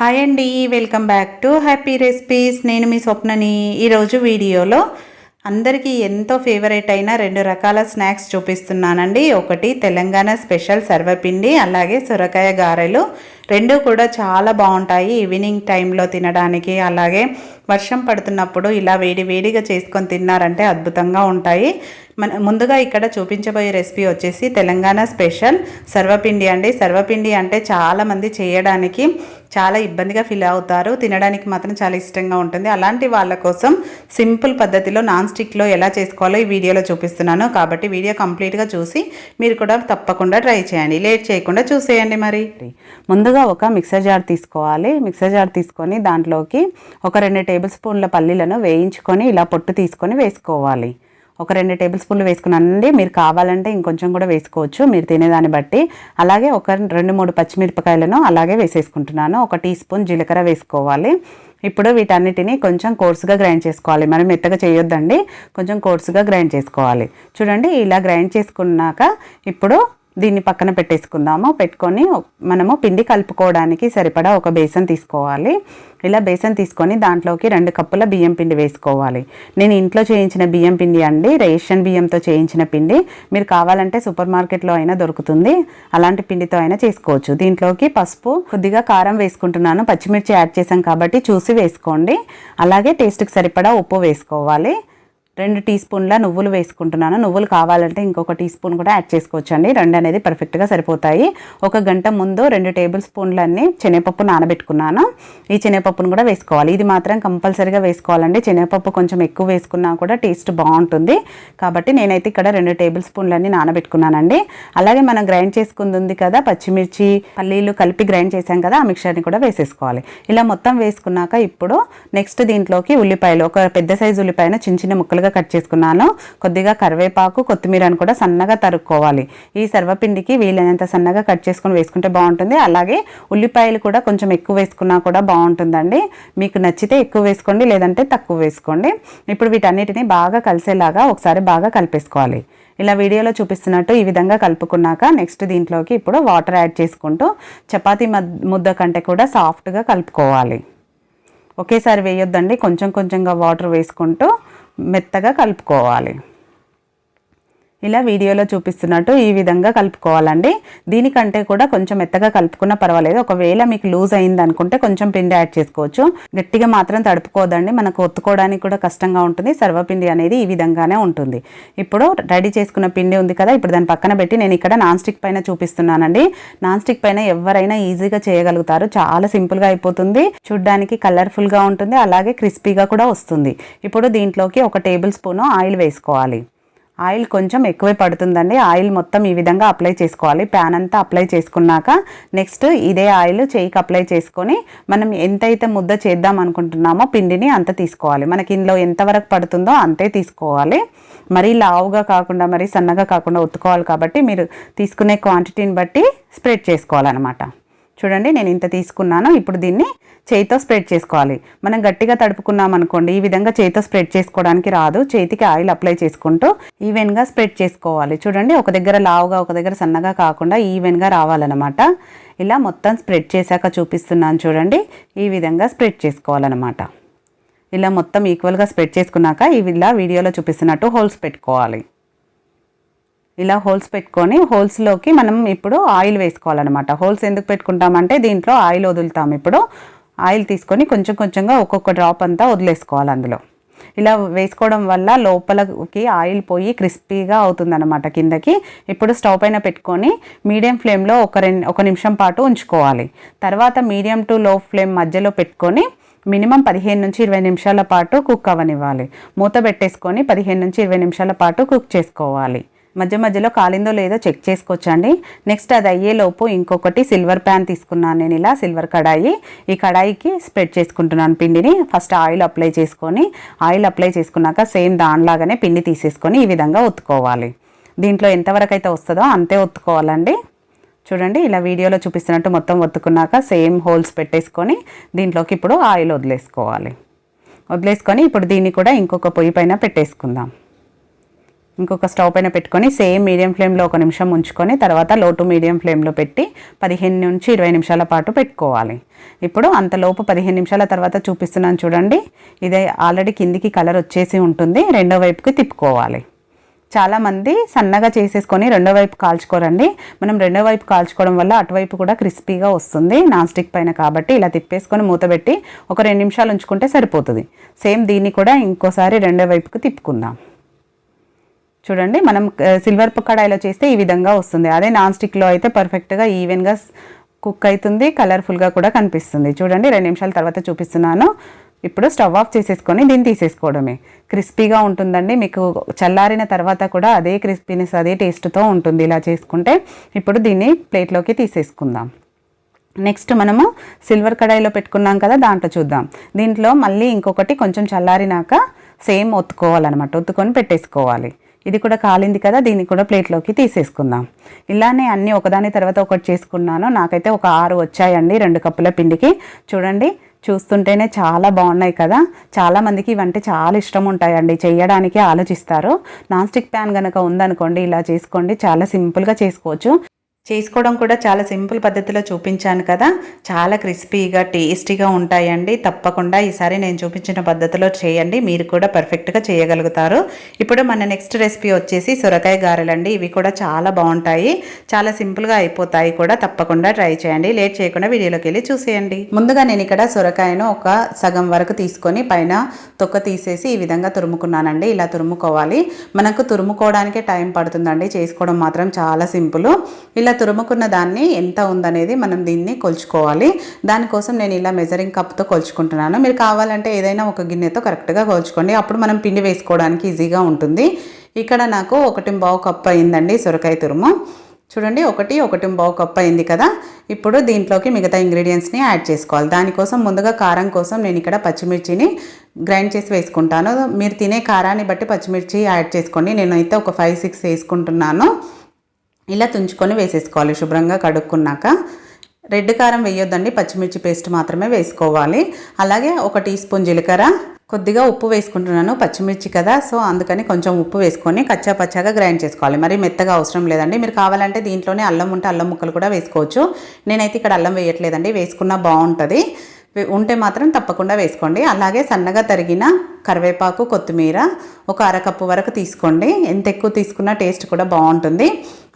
Hi అండి welcome back to happy recipes. నేను మీ స్వప్నని. ఈరోజు వీడియోలో అందరికీ ఎంతో ఫేవరెట్ అయిన రెండు రకాల స్నాక్స్ చూపిస్తున్నానండి. ఒకటి తెలంగాణ స్పెషల్ సర్వపిండి అలాగే సొరకాయ గారెలు. రెండు కూడా చాలా బాగుంటాయి ఈవినింగ్ టైంలో తినడానికి. అలాగే వర్షం పడుతున్నప్పుడు ఇలా వేడి వేడిగా చేసుకొని తిన్నారంటే అద్భుతంగా ఉంటాయి. మన ముందుగా ఇక్కడ చూపించబోయే రెసిపీ వచ్చేసి తెలంగాణ స్పెషల్ సర్వపిండి అండి. సర్వపిండి అంటే చాలామంది చేయడానికి చాలా ఇబ్బందిగా ఫీల్ అవుతారు. తినడానికి మాత్రం చాలా ఇష్టంగా ఉంటుంది. అలాంటి వాళ్ళ కోసం సింపుల్ పద్ధతిలో నాన్ స్టిక్లో ఎలా చేసుకోవాలో ఈ వీడియోలో చూపిస్తున్నాను. కాబట్టి వీడియో కంప్లీట్గా చూసి మీరు కూడా తప్పకుండా ట్రై చేయండి. లేట్ చేయకుండా చూసేయండి మరి. ముందుగా ఒక మిక్సర్ జార్ తీసుకోవాలి. మిక్సర్ జార్ తీసుకొని దాంట్లోకి ఒక రెండు టేబుల్ స్పూన్ల పల్లీలను వేయించుకొని ఇలా పొట్టు తీసుకొని వేసుకోవాలి. ఒక రెండు టేబుల్ స్పూన్లు వేసుకున్నానండి మీరు కావాలంటే ఇంకొంచెం కూడా వేసుకోవచ్చు. మీరు తినేదాన్ని బట్టి. అలాగే ఒక రెండు మూడు పచ్చిమిరపకాయలను అలాగే వేసేసుకుంటున్నాను. ఒక టీ స్పూన్ జీలకర్ర వేసుకోవాలి. ఇప్పుడు వీటన్నిటిని కొంచెం కోర్సుగా గ్రైండ్ చేసుకోవాలి. మనం మెత్తగా చేయొద్దండి. కొంచెం కోర్సుగా గ్రైండ్ చేసుకోవాలి. చూడండి ఇలా గ్రైండ్ చేసుకున్నాక ఇప్పుడు దీన్ని పక్కన పెట్టేసుకుందాము. పెట్టుకొని మనము పిండి కలుపుకోవడానికి సరిపడా ఒక బేసన్ తీసుకోవాలి. ఇలా బేసన్ తీసుకొని దాంట్లోకి రెండు కప్పుల బియ్యం పిండి వేసుకోవాలి. నేను ఇంట్లో చేయించిన బియ్యం పిండి అండి. రేషన్ బియ్యంతో చేయించిన పిండి. మీరు కావాలంటే సూపర్ మార్కెట్లో అయినా దొరుకుతుంది. అలాంటి పిండితో అయినా చేసుకోవచ్చు. దీంట్లోకి పసుపు కొద్దిగా కారం వేసుకుంటున్నాను. పచ్చిమిర్చి యాడ్ చేసాం కాబట్టి చూసి వేసుకోండి. అలాగే టేస్ట్కి సరిపడా ఉప్పు వేసుకోవాలి. రెండు టీ స్పూన్ల నువ్వులు వేసుకుంటున్నాను. నువ్వులు కావాలంటే ఇంకొక టీ స్పూన్ కూడా యాడ్ చేసుకోవచ్చు అండి రెండు అనేది పర్ఫెక్ట్గా సరిపోతాయి. ఒక గంట ముందు రెండు టేబుల్ స్పూన్లన్నీ శనగపప్పు నానబెట్టుకున్నాను. ఈ శనగపప్పును కూడా వేసుకోవాలి. ఇది మాత్రం కంపల్సరీగా వేసుకోవాలండి. శనగపప్పు కొంచెం ఎక్కువ వేసుకున్నా కూడా టేస్ట్ బాగుంటుంది. కాబట్టి నేనైతే ఇక్కడ రెండు టేబుల్ స్పూన్లన్నీ నానబెట్టుకున్నానండి. అలాగే మనం గ్రైండ్ చేసుకుంది ఉంది కదా పచ్చిమిర్చి పల్లీలు కలిపి గ్రైండ్ చేసాం కదా ఆ మిక్చర్ని కూడా వేసేసుకోవాలి. ఇలా మొత్తం వేసుకున్నాక ఇప్పుడు నెక్స్ట్ దీంట్లోకి ఉల్లిపాయలు ఒక పెద్ద సైజు ఉల్లిపాయను చిన్న చిన్న ముక్కలుగా కట్ చేసుకున్నాను. కొద్దిగా కరివేపాకు కొత్తిమీరను కూడా సన్నగా తరుక్కోవాలి. ఈ సర్వపిండికి వీలైనంత సన్నగా కట్ చేసుకొని వేసుకుంటే బాగుంటుంది. అలాగే ఉల్లిపాయలు కూడా కొంచెం ఎక్కువ వేసుకున్నా కూడా బాగుంటుందండి. మీకు నచ్చితే ఎక్కువ వేసుకోండి లేదంటే తక్కువ వేసుకోండి. ఇప్పుడు వీటన్నిటిని బాగా కలిసేలాగా ఒకసారి బాగా కలిపేసుకోవాలి. ఇలా వీడియోలో చూపిస్తున్నట్టు ఈ విధంగా కలుపుకున్నాక నెక్స్ట్ దీంట్లోకి ఇప్పుడు వాటర్ యాడ్ చేసుకుంటూ చపాతీ ముద్ద కంటే కూడా సాఫ్ట్గా కలుపుకోవాలి. ఒకేసారి వేయొద్దండి. కొంచెం కొంచెంగా వాటర్ వేసుకుంటూ మెత్తగా కలుపుకోవాలి. ఇలా వీడియోలో చూపిస్తున్నట్టు ఈ విధంగా కలుపుకోవాలండి. దీనికంటే కూడా కొంచెం మెత్తగా కలుపుకున్నా పర్వాలేదు. ఒకవేళ మీకు లూజ్ అయింది అనుకుంటే కొంచెం పిండి యాడ్ చేసుకోవచ్చు. గట్టిగా మాత్రం తడుపుకోదండి. మనకు ఒత్తుకోవడానికి కూడా కష్టంగా ఉంటుంది. సర్వపిండి అనేది ఈ విధంగానే ఉంటుంది. ఇప్పుడు రెడీ చేసుకున్న పిండి ఉంది కదా ఇప్పుడు దాని పక్కన పెట్టి నేను ఇక్కడ నాన్ స్టిక్ పైన చూపిస్తున్నానండి. నాన్ స్టిక్ పైన ఎవరైనా ఈజీగా చేయగలుగుతారు. చాలా సింపుల్గా అయిపోతుంది. చూడ్డానికి కలర్ఫుల్గా ఉంటుంది. అలాగే క్రిస్పీగా కూడా వస్తుంది. ఇప్పుడు దీంట్లోకి ఒక టేబుల్ స్పూన్ ఆయిల్ వేసుకోవాలి. ఆయిల్ కొంచెం ఎక్కువే పడుతుందండి. ఆయిల్ మొత్తం ఈ విధంగా అప్లై చేసుకోవాలి. ప్యాన్ అంతా అప్లై చేసుకున్నాక నెక్స్ట్ ఇదే ఆయిల్ చేయికి అప్లై చేసుకొని మనం ఎంతైతే ముద్ద చేద్దాం అనుకుంటున్నామో పిండిని అంత తీసుకోవాలి. మనకి ఇందులో ఎంతవరకు పడుతుందో అంతే తీసుకోవాలి. మరీ లావుగా కాకుండా మరీ సన్నగా కాకుండా ఒత్తుకోవాలి కాబట్టి మీరు తీసుకునే క్వాంటిటీని బట్టి స్ప్రెడ్ చేసుకోవాలన్నమాట. చూడండి నేను ఇంత తీసుకున్నాను. ఇప్పుడు దీన్ని చేయితో స్ప్రెడ్ చేసుకోవాలి. మనం గట్టిగా తడుపుకున్నాం అనుకోండి ఈ విధంగా చేయితో స్ప్రెడ్ చేసుకోవడానికి రాదు. చేతికి ఆయిల్ అప్లై చేసుకుంటూ ఈవెన్గా స్ప్రెడ్ చేసుకోవాలి. చూడండి ఒక దగ్గర లావుగా ఒక దగ్గర సన్నగా కాకుండా ఈవెన్గా రావాలన్నమాట. ఇలా మొత్తం స్ప్రెడ్ చేశాక చూపిస్తున్నాను చూడండి ఈ విధంగా స్ప్రెడ్ చేసుకోవాలన్నమాట. ఇలా మొత్తం ఈక్వల్గా స్ప్రెడ్ చేసుకున్నాక ఇవి ఇలా వీడియోలో చూపిస్తున్నట్టు హోల్స్ పెట్టుకోవాలి. ఇలా హోల్స్ పెట్టుకొని హోల్స్లోకి మనం ఇప్పుడు ఆయిల్ వేసుకోవాలన్నమాట. హోల్స్ ఎందుకు పెట్టుకుంటామంటే దీంట్లో ఆయిల్ వదులుతాం. ఇప్పుడు ఆయిల్ తీసుకొని కొంచెం కొంచెంగా ఒక్కొక్క డ్రాప్ అంతా వదిలేసుకోవాలి అందులో. ఇలా వేసుకోవడం వల్ల లోపలకి ఆయిల్ పోయి క్రిస్పీగా అవుతుందన్నమాట కిందకి. ఇప్పుడు స్టవ్ పైన పెట్టుకొని మీడియం ఫ్లేమ్లో ఒక రెండు ఒక నిమిషం పాటు ఉంచుకోవాలి. తర్వాత మీడియం టు లో ఫ్లేమ్ మధ్యలో పెట్టుకొని మినిమం పదిహేను నుంచి ఇరవై నిమిషాల పాటు కుక్ అవ్వనివ్వాలి. మూత పెట్టేసుకొని పదిహేను నుంచి ఇరవై నిమిషాల పాటు కుక్ చేసుకోవాలి. మధ్య మధ్యలో కాలిందో లేదో చెక్ చేసుకోవచ్చండి. నెక్స్ట్ అది అయ్యేలోపు ఇంకొకటి సిల్వర్ ప్యాన్ తీసుకున్నాను నేను ఇలా సిల్వర్ కడాయి. ఈ కడాయికి స్ప్రెడ్ చేసుకుంటున్నాను పిండిని. ఫస్ట్ ఆయిల్ అప్లై చేసుకొని ఆయిల్ అప్లై చేసుకున్నాక సేమ్ దానిలాగానే పిండి తీసేసుకొని ఈ విధంగా ఒత్తుకోవాలి. దీంట్లో ఎంతవరకు అయితే వస్తుందో అంతే ఒత్తుకోవాలండి. చూడండి ఇలా వీడియోలో చూపిస్తున్నట్టు మొత్తం ఒత్తుకున్నాక సేమ్ హోల్స్ పెట్టేసుకొని దీంట్లోకి ఇప్పుడు ఆయిల్ వదిలేసుకోవాలి. వదిలేసుకొని ఇప్పుడు దీన్ని కూడా ఇంకొక పొయ్యి పైన పెట్టేసుకుందాం. ఇంకొక స్టవ్ పైన పెట్టుకొని సేమ్ మీడియం ఫ్లేమ్లో ఒక నిమిషం ఉంచుకొని తర్వాత లో టు మీడియం ఫ్లేమ్లో పెట్టి పదిహేను నుంచి ఇరవై నిమిషాల పాటు పెట్టుకోవాలి. ఇప్పుడు అంతలోపు పదిహేను నిమిషాల తర్వాత చూపిస్తున్నాను చూడండి. ఇదే ఆల్రెడీ కిందికి కలర్ వచ్చేసి ఉంటుంది. రెండో వైపుకి తిప్పుకోవాలి. చాలామంది సన్నగా చేసేసుకొని రెండో వైపు కాల్చుకోరండి. మనం రెండో వైపు కాల్చుకోవడం వల్ల అటువైపు కూడా క్రిస్పీగా వస్తుంది. నాన్ స్టిక్ పైన కాబట్టి ఇలా తిప్పేసుకొని మూతబెట్టి ఒక రెండు నిమిషాలు ఉంచుకుంటే సరిపోతుంది. సేమ్ దీన్ని కూడా ఇంకోసారి రెండో వైపుకి తిప్పుకుందాం. చూడండి మనం సిల్వర్ కడాయిలో చేస్తే ఈ విధంగా వస్తుంది. అదే నాన్ స్టిక్లో అయితే పర్ఫెక్ట్గా ఈవెన్గా కుక్ అవుతుంది కలర్ఫుల్గా కూడా కనిపిస్తుంది. చూడండి రెండు నిమిషాల తర్వాత చూపిస్తున్నాను. ఇప్పుడు స్టవ్ ఆఫ్ చేసేసుకొని దీన్ని తీసేసుకోవడమే. క్రిస్పీగా ఉంటుందండి మీకు చల్లారిన తర్వాత కూడా అదే క్రిస్పీనెస్ అదే టేస్ట్తో ఉంటుంది ఇలా చేసుకుంటే. ఇప్పుడు దీన్ని ప్లేట్లోకి తీసేసుకుందాం. నెక్స్ట్ మనము సిల్వర్ కడాయిలో పెట్టుకున్నాం కదా దాంట్లో చూద్దాం. దీంట్లో మళ్ళీ ఇంకొకటి కొంచెం చల్లారినాక సేమ్ ఒత్తుకోవాలన్నమాట ఒత్తుకొని పెట్టేసుకోవాలి. ఇది కూడా కాలింది కదా దీన్ని కూడా ప్లేట్లోకి తీసేసుకుందాం. ఇలానే అన్నీ ఒకదాని తర్వాత ఒకటి చేసుకున్నాను. నాకైతే ఒక ఆరు వచ్చాయండి రెండు కప్పుల పిండికి. చూడండి చూస్తుంటేనే చాలా బాగున్నాయి కదా. చాలామందికి ఇవంటే చాలా ఇష్టం ఉంటాయండి చేయడానికి ఆలోచిస్తారు. నాన్ స్టిక్ ప్యాన్ కనుక ఉందనుకోండి ఇలా చేసుకోండి చాలా సింపుల్గా చేసుకోవచ్చు. చేసుకోవడం కూడా చాలా సింపుల్ పద్ధతిలో చూపించాను కదా. చాలా క్రిస్పీగా టేస్టీగా ఉంటాయండి. తప్పకుండా ఈసారి నేను చూపించిన పద్ధతిలో చేయండి. మీరు కూడా పర్ఫెక్ట్గా చేయగలుగుతారు. ఇప్పుడు మన నెక్స్ట్ రెసిపీ వచ్చేసి సొరకాయ గారెలండి. ఇవి కూడా చాలా బాగుంటాయి. చాలా సింపుల్గా అయిపోతాయి కూడా. తప్పకుండా ట్రై చేయండి. లేట్ చేయకుండా వీడియోలోకి వెళ్ళి చూసేయండి. ముందుగా నేను ఇక్కడ సొరకాయను ఒక సగం వరకు తీసుకొని పైన తొక్క తీసేసి ఈ విధంగా తురుముకున్నానండి. ఇలా తురుముకోవాలి. మనకు తురుముకోవడానికే టైం పడుతుందండి. చేసుకోవడం మాత్రం చాలా సింపుల్. ఇలా తురుముకున్న దాన్ని ఎంత ఉందనేది మనం దీన్ని కొలుచుకోవాలి. దానికోసం నేను ఇలా మెజరింగ్ కప్తో కొలుచుకుంటున్నాను. మీరు కావాలంటే ఏదైనా ఒక గిన్నెతో కరెక్ట్గా కొలుచుకోండి. అప్పుడు మనం పిండి వేసుకోవడానికి ఈజీగా ఉంటుంది. ఇక్కడ నాకు ఒకటి బావు కప్పు అయిందండి సొరకాయ తురుము. చూడండి ఒకటి ఒకటి బావు కప్పు అయింది కదా. ఇప్పుడు దీంట్లోకి మిగతా ఇంగ్రీడియంట్స్ని యాడ్ చేసుకోవాలి. దానికోసం ముందుగా కారం కోసం నేను ఇక్కడ పచ్చిమిర్చిని గ్రైండ్ చేసి వేసుకుంటాను. మీరు తినే కారాన్ని బట్టి పచ్చిమిర్చి యాడ్ చేసుకోండి. నేనైతే ఒక ఫైవ్ సిక్స్ వేసుకుంటున్నాను. ఇలా తుంచుకొని వేసేసుకోవాలి. శుభ్రంగా కడుక్కున్నాక రెడ్ కారం వేయొద్దండి. పచ్చిమిర్చి పేస్ట్ మాత్రమే వేసుకోవాలి. అలాగే ఒక టీ స్పూన్ జీలకర్ర. కొద్దిగా ఉప్పు వేసుకుంటున్నాను. పచ్చిమిర్చి కదా సో అందుకని కొంచెం ఉప్పు వేసుకొని కచ్చా పచ్చాగా గ్రైండ్ చేసుకోవాలి. మరి మెత్తగా అవసరం లేదండి. మీరు కావాలంటే దీంట్లోనే అల్లం ఉంటే అల్లం ముక్కలు కూడా వేసుకోవచ్చు. నేనైతే ఇక్కడ అల్లం వేయట్లేదండి. వేసుకున్నా బాగుంటుంది. ఉంటే మాత్రం తప్పకుండా వేసుకోండి. అలాగే సన్నగా తరిగిన కరివేపాకు కొత్తిమీర ఒక అరకప్పు వరకు తీసుకోండి. ఎంత ఎక్కువ తీసుకున్నా టేస్ట్ కూడా బాగుంటుంది.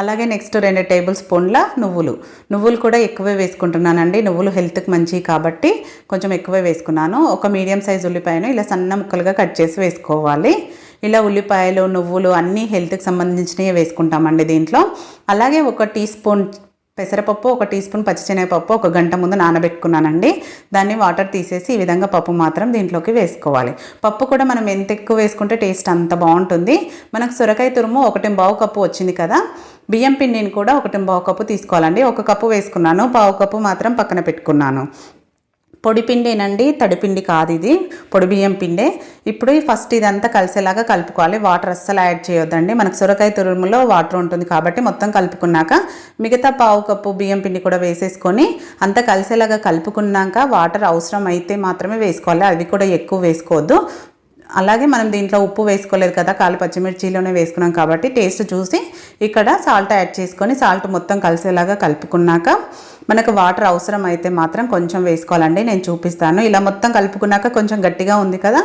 అలాగే నెక్స్ట్ రెండు టేబుల్ స్పూన్ల నువ్వులు. నువ్వులు కూడా ఎక్కువే వేసుకుంటున్నానండి. నువ్వులు హెల్త్కి మంచివి కాబట్టి కొంచెం ఎక్కువే వేసుకున్నాను. ఒక మీడియం సైజ్ ఉల్లిపాయను ఇలా సన్న ముక్కలుగా కట్ చేసి వేసుకోవాలి. ఇలా ఉల్లిపాయలు నువ్వులు అన్నీ హెల్త్కి సంబంధించినవి వేసుకుంటామండి దీంట్లో. అలాగే ఒక టీ స్పూన్ పెసరపప్పు ఒక టీ స్పూన్ పచ్చిశనగపప్పు ఒక గంట ముందు నానబెట్టుకున్నానండి. దాన్ని వాటర్ తీసేసి ఈ విధంగా పప్పు మాత్రం దీంట్లోకి వేసుకోవాలి. పప్పు కూడా మనం ఎంత ఎక్కువ వేసుకుంటే టేస్ట్ అంత బాగుంటుంది. మనకు సొరకాయ తురుము ఒకటి బావు కప్పు వచ్చింది కదా. బియ్యం పిండిని కూడా ఒకటి బావు కప్పు తీసుకోవాలండి. ఒక కప్పు వేసుకున్నాను. పావు కప్పు మాత్రం పక్కన పెట్టుకున్నాను. పొడిపిండేనండి తడిపిండి కాదు ఇది పొడి. బియ్యం పిండే ఇప్పుడు ఈ ఫస్ట్ ఇదంతా కలిసేలాగా కలుపుకోవాలి. వాటర్ అస్సలు యాడ్ చేయొద్దండి. మనకు సొరకాయ తురుములో వాటర్ ఉంటుంది కాబట్టి మొత్తం కలుపుకున్నాక మిగతా పావు కప్పు బియ్యం పిండి కూడా వేసేసుకొని అంతా కలిసేలాగా కలుపుకున్నాక వాటర్ అవసరం అయితే మాత్రమే వేసుకోవాలి. అవి కూడా ఎక్కువ వేసుకోవద్దు. అలాగే మనం దీంట్లో ఉప్పు వేసుకోలేదు కదా కాలు పచ్చిమిర్చిలోనే వేసుకున్నాం కాబట్టి టేస్ట్ చూసి ఇక్కడ సాల్ట్ యాడ్ చేసుకొని సాల్ట్ మొత్తం కలిసేలాగా కలుపుకున్నాక మనకు వాటర్ అవసరం అయితే మాత్రం కొంచెం వేసుకోవాలండి నేను చూపిస్తాను. ఇలా మొత్తం కలుపుకున్నాక కొంచెం గట్టిగా ఉంది కదా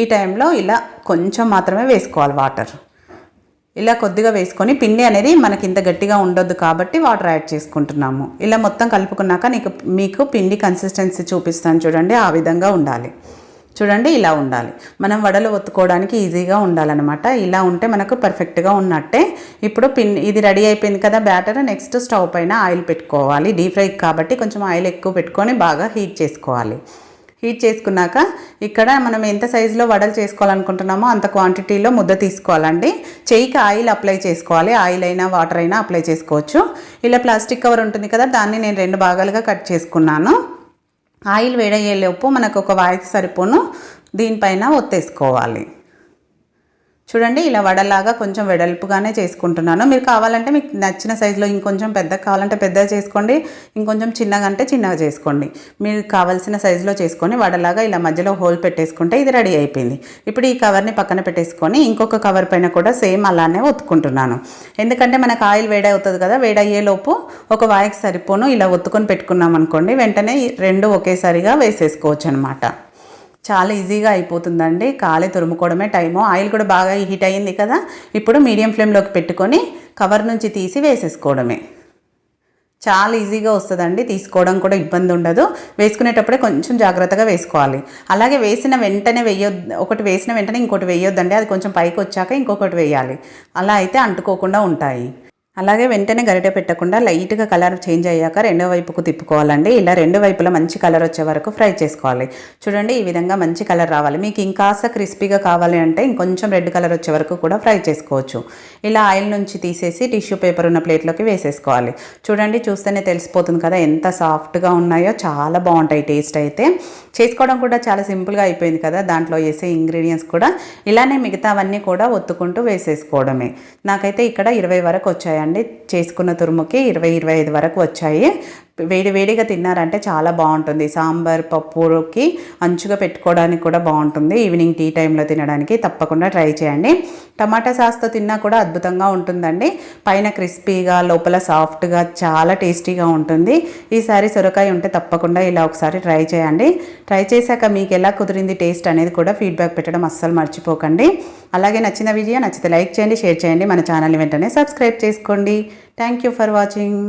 ఈ టైంలో ఇలా కొంచెం మాత్రమే వేసుకోవాలి వాటర్ ఇలా కొద్దిగా వేసుకొని పిండి అనేది మనకి ఇంత గట్టిగా ఉండొద్దు కాబట్టి వాటర్ యాడ్ చేసుకుంటున్నాము. ఇలా మొత్తం కలుపుకున్నాక నీకు మీకు పిండి కన్సిస్టెన్సీ చూపిస్తాను చూడండి ఆ విధంగా ఉండాలి. చూడండి ఇలా ఉండాలి. మనం వడలు ఒత్తుకోవడానికి ఈజీగా ఉండాలన్నమాట. ఇలా ఉంటే మనకు పర్ఫెక్ట్గా ఉన్నట్టే. ఇప్పుడు పిన్ ఇది రెడీ అయిపోయింది కదా బ్యాటర్ నెక్స్ట్ స్టవ్ పైన ఆయిల్ పెట్టుకోవాలి. డీప్ ఫ్రై కాబట్టి కొంచెం ఆయిల్ ఎక్కువ పెట్టుకొని బాగా హీట్ చేసుకోవాలి. హీట్ చేసుకున్నాక ఇక్కడ మనం ఎంత సైజులో వడలు చేసుకోవాలనుకుంటున్నామో అంత క్వాంటిటీలో ముద్ద తీసుకోవాలండి. చెయ్యికి ఆయిల్ అప్లై చేసుకోవాలి. ఆయిల్ అయినా వాటర్ అయినా అప్లై చేసుకోవచ్చు. ఇలా ప్లాస్టిక్ కవర్ ఉంటుంది కదా దాన్ని నేను రెండు భాగాలుగా కట్ చేసుకున్నాను. ఆయిల్ వేడయ్యేలోపు మనకు ఒక వాయికి సరిపోను. దీనిపైన ఒత్తేసుకోవాలి. చూడండి ఇలా వడలాగా కొంచెం వెడల్పుగానే చేసుకుంటున్నాను. మీరు కావాలంటే మీకు నచ్చిన సైజులో ఇంకొంచెం పెద్దగా కావాలంటే పెద్దగా చేసుకోండి ఇంకొంచెం చిన్నగా అంటే చిన్నగా చేసుకోండి. మీరు కావాల్సిన సైజులో చేసుకొని వడలాగా ఇలా మధ్యలో హోల్ పెట్టేసుకుంటే ఇది రెడీ అయిపోయింది. ఇప్పుడు ఈ కవర్ని పక్కన పెట్టేసుకొని ఇంకొక కవర్ పైన కూడా సేమ్ అలానే ఒత్తుకుంటున్నాను. ఎందుకంటే మనకు ఆయిల్ వేడి అవుతుంది కదా వేడయ్యేలోపు ఒక వాయికి సరిపోను. ఇలా ఒత్తుకొని పెట్టుకున్నాం అనుకోండి వెంటనే రెండు ఒకేసారిగా వేసేసుకోవచ్చు అనమాట చాలా ఈజీగా అయిపోతుందండి. కాలే తురుముకోవడమే టైము. ఆయిల్ కూడా బాగా హీట్ అయ్యింది కదా. ఇప్పుడు మీడియం ఫ్లేమ్లోకి పెట్టుకొని కవర్ నుంచి తీసి వేసేసుకోవడమే. చాలా ఈజీగా వస్తుందండి. తీసుకోవడం కూడా ఇబ్బంది ఉండదు. వేసుకునేటప్పుడే కొంచెం జాగ్రత్తగా వేసుకోవాలి. అలాగే వేసిన వెంటనే వేయొద్దు ఒకటి వేసిన వెంటనే ఇంకోటి వేయొద్దండి. అది కొంచెం పైకి వచ్చాక ఇంకొకటి వేయాలి. అలా అయితే అంటుకోకుండా ఉంటాయి. అలాగే వెంటనే గరిటె పెట్టకుండా లైట్గా కలర్ చేంజ్ అయ్యాక రెండో వైపుకు తిప్పుకోవాలండి. ఇలా రెండు వైపులా మంచి కలర్ వచ్చే వరకు ఫ్రై చేసుకోవాలి. చూడండి ఈ విధంగా మంచి కలర్ రావాలి. మీకు ఇంకాస్త క్రిస్పీగా కావాలి అంటే ఇంకొంచెం రెడ్ కలర్ వచ్చే వరకు కూడా ఫ్రై చేసుకోవచ్చు. ఇలా ఆయిల్ నుంచి తీసేసి టిష్యూ పేపర్ ఉన్న ప్లేట్లోకి వేసేసుకోవాలి. చూడండి చూస్తేనే తెలిసిపోతుంది కదా ఎంత సాఫ్ట్గా ఉన్నాయో. చాలా బాగుంటాయి టేస్ట్ అయితే. చేసుకోవడం కూడా చాలా సింపుల్గా అయిపోయింది కదా. దాంట్లో వేసే ఇంగ్రీడియంట్స్ కూడా. ఇలానే మిగతావన్నీ కూడా ఒత్తుకుంటూ వేసేసుకోవడమే. నాకైతే ఇక్కడ ఇరవై వరకు వచ్చాయండి చేసుకున్న తురుముకి ఇరవై ఇరవై ఐదు వరకు వచ్చాయి. వేడి వేడిగా తిన్నారంటే చాలా బాగుంటుంది. సాంబార్ పప్పుకి అంచుగా పెట్టుకోవడానికి కూడా బాగుంటుంది. ఈవినింగ్ టీ టైంలో తినడానికి తప్పకుండా ట్రై చేయండి. టమాటా సాస్తో తిన్నా కూడా అద్భుతంగా ఉంటుందండి. పైన క్రిస్పీగా లోపల సాఫ్ట్గా చాలా టేస్టీగా ఉంటుంది. ఈసారి సొరకాయ ఉంటే తప్పకుండా ఇలా ఒకసారి ట్రై చేయండి. ట్రై చేశాక మీకు ఎలా కుదిరింది టేస్ట్ అనేది కూడా ఫీడ్బ్యాక్ పెట్టడం అస్సలు మర్చిపోకండి. అలాగే నచ్చిన వీడియో నచ్చితే లైక్ చేయండి షేర్ చేయండి. మన ఛానల్ని వెంటనే సబ్స్క్రైబ్ చేసుకోండి. Thank you for watching.